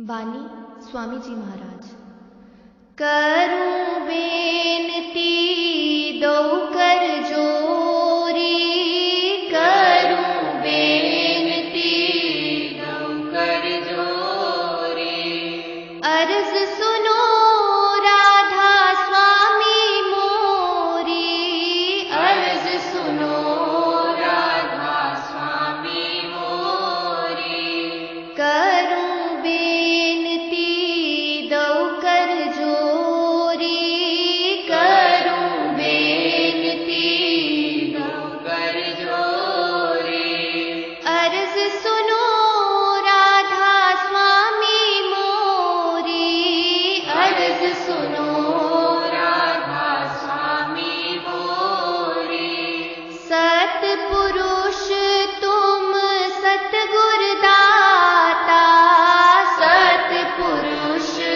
बानी स्वामी जी महाराज। करूँ बेनती दो कर जोरी। करूँ बेनती अर्ज़ सुनो। पुष सत्पुरुष।